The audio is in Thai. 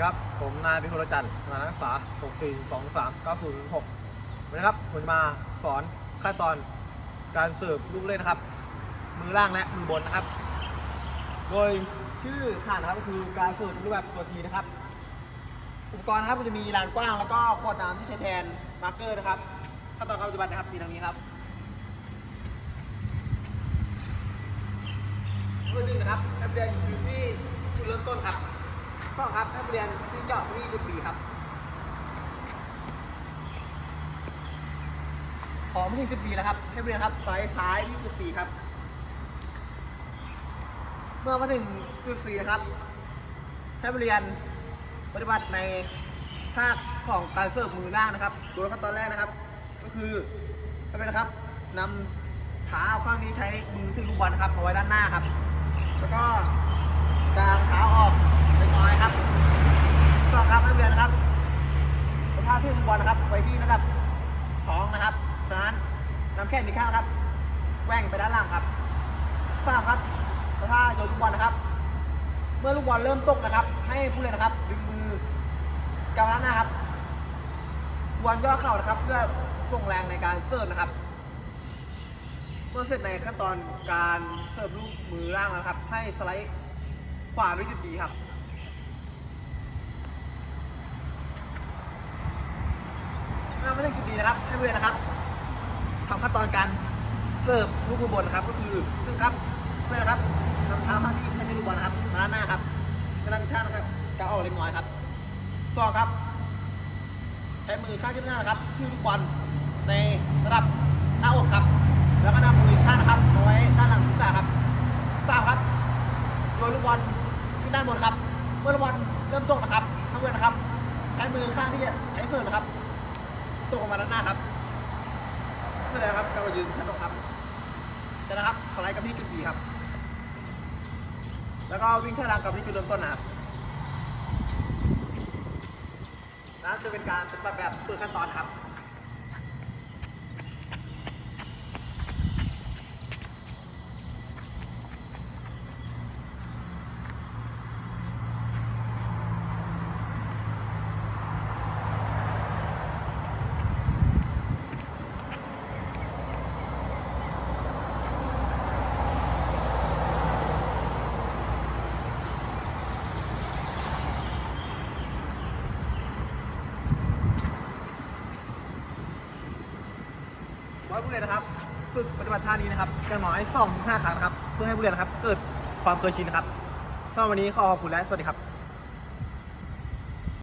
ครับ ผมนายพิพลจันทร์มานักศึกษา 64 23 90 6นนี้ครับ ผมจะมาสอนขั้นตอนการเสิร์ฟลูกเล่นนะครับ มือล่างและมือบนนะครับ โดยชื่อฐานนะครับก็คือการเสิร์ฟรูปแบบตัวทีนะครับ อุปกรณ์นะครับมันจะมีลานกว้างแล้วก็ขวดน้ำที่ใช้แทนมาร์กเกอร์นะครับ ขั้นตอนการปฏิบัตินะครับมีดังนี้ครับเพื่อหนึ่งนะครับนักเรียนอยู่ที่จุดเริ่มต้นครับ สอครับนักเรียนที่เจาะที่จุดบีครับพอมาถึงจุดบีแล้วครับนักเรียนครับซ้ายซ้ายที่จุดสี่ครับ เมื่อมาถึงจุดสี่นะครับนักเรียนปฏิบัติในภาคของการเสิร์ฟมือล่างนะครับ โดยขั้นตอนแรกนะครับ ก็คือทำไมนครับนำเท้าข้างนี้ใช้มือถือลูกบอลนะครับเอาไว้ด้านหน้าครับ แล้วก็กางเท้าออก น้อยครับสองครับนักเรียนนะครับเอาท่าที่ลูกบอลนะครับไว้ที่ระดับท้องนะครับจากนั้นนำแขนอีกข้างนะครับแกว่งไปด้านล่างครับสามครับเอาท่าโยนลูกบอลนะครับ เมื่อลูกบอลเริ่มตกนะครับ ให้ผู้เล่นนะครับ ดึงมือกำลังน้าครับควรย่อเข่านะครับ เพื่อส่งแรงในการเสิร์ฟนะครับ เมื่อเสร็จในขั้นตอนการเสิร์ฟลูกมือล่างนะครับ ให้สไลด์ขวาด้วยจุดดีครับ เมื่อมาถึงจุดดีนะครับให้ผู้เล่นนะครับทำขั้นตอนการเสิร์ฟลูกมือบนะครับ ก็คือหนึ่งครับเพื่อนนะครับนำเท้าข้างที่ไม่ใช่ลูกบอลนะครับมาด้านหน้าครับกำลังท่านะครับก้าวออกเล็กน้อยครับสองครับ ใช้มือข้างที่หน้านะครับชื่อลูกบอลในระดับหน้าอกครับ แล้วก็นำมือข้างนะครับเอาไว้ด้านหลังศีรษะครับสามครับโยนลูกบอลขึ้นด้านบนครับเมื่อลูกบอลเริ่มตกนะครับทั้งเวลนะครับ ใช้มือข้างที่จะใช้เสิร์ฟนะครับ ตกออกมาด้านหน้าครับแสดงครับการยืนชั้นตรงครับแต่นะครับสไลด์กับที่จุด B ครับ แล้วก็วิ่งเท่าหลังกับที่จุดเริ่มต้นนะครับนั้นจะเป็นการปฏิบัติแบบเปิดขั้นตอนครับ ร้อยผู้เรียนนะครับ ฝึกปฏิบัติท่านี้นะครับอย่างน้อยสองถึงห้าครั้งนะครับ เพื่อให้ผู้เรียนนะครับ เกิดความเคยชินนะครับสำหรับวันนี้ขอขอบคุณและสวัสดีครับ